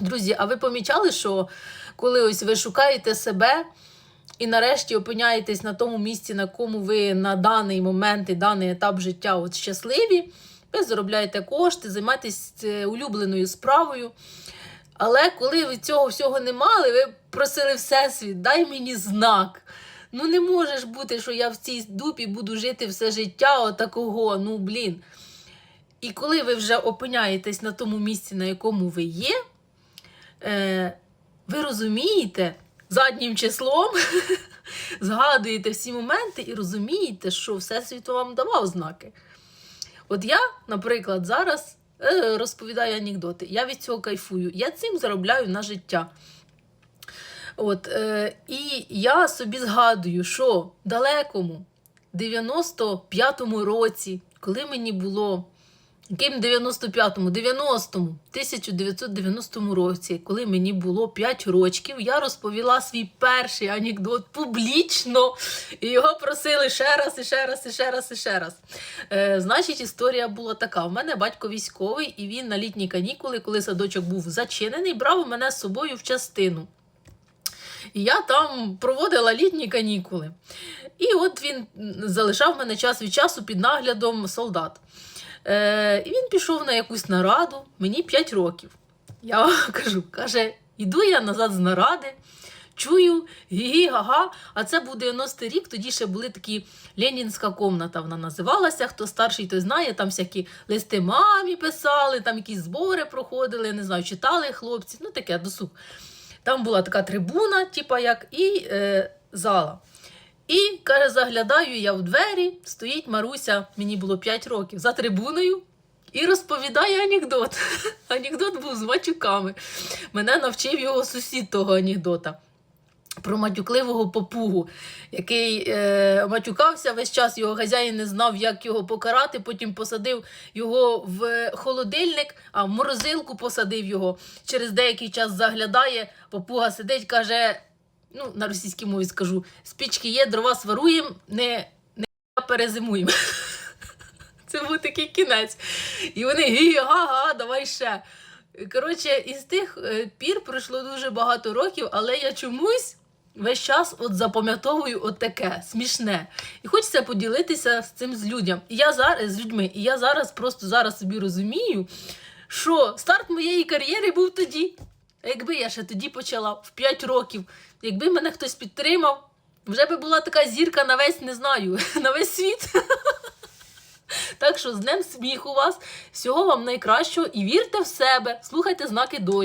Друзі, а ви помічали, що коли ось ви шукаєте себе і нарешті опиняєтесь на тому місці, на кому ви на даний момент і даний етап життя от щасливі, ви заробляєте кошти, займаєтесь е, улюбленою справою. Але коли ви цього всього не мали, ви просили Всесвіт, дай мені знак. Ну не може ж бути, що я в цій дупі буду жити все життя отакого. Ну блін. І коли ви вже опиняєтесь на тому місці, на якому ви є, е, ви розумієте заднім числом, згадуєте всі моменти і розумієте, що Всесвіт вам давав знаки. От я, наприклад, зараз е, розповідаю анекдоти. Я від цього кайфую. Я цим заробляю на життя. От, е, і я собі згадую, що далекому 95-му році, коли мені було яким 95-му, 90-му, 1990 році, коли мені було 5 років, я розповіла свій перший анекдот публічно, і його просили ще раз, і ще раз, і ще раз, і ще раз. Е, значить, історія була така: у мене батько військовий, і він на літні канікули, коли садочок був зачинений, брав мене з собою в частину. І я там проводила літні канікули. І от він залишав мене час від часу під наглядом солдат. Е, він пішов на якусь нараду, мені 5 років. Я кажу, каже, іду я назад з наради, чую, гі га А це був 90-й рік, тоді ще були такі Ленінська комната, вона називалася. Хто старший, той знає, там всякі листи мамі писали, там якісь збори проходили, не знаю, читали хлопці, ну таке досуг. Там була така трибуна, типа як, і е, зала. І каже, заглядаю я в двері, стоїть Маруся, мені було 5 років, за трибуною і розповідає анекдот. Анекдот був з матюками. Мене навчив його сусід того анекдота. Про матюкливого попугу, який е, матюкався весь час, його хазяїн не знав, як його покарати. Потім посадив його в холодильник, а в морозилку посадив його. Через деякий час заглядає, попуга сидить, каже: ну, на російській мові скажу: спічки є, дрова сваруємо, не, не перезимуємо. Це був такий кінець. І вони гі-га-га, давай ще. Коротше, із тих е, пір пройшло дуже багато років, але я чомусь весь час от запам'ятовую от таке смішне. І хочеться поділитися з цим з людям. І я зараз з людьми. І я зараз просто зараз собі розумію, що старт моєї кар'єри був тоді. Якби я ще тоді почала в 5 років, якби мене хтось підтримав, вже би була така зірка на весь, не знаю, на весь світ. Так що з днем сміху вас, всього вам найкращого і вірте в себе, слухайте знаки долі.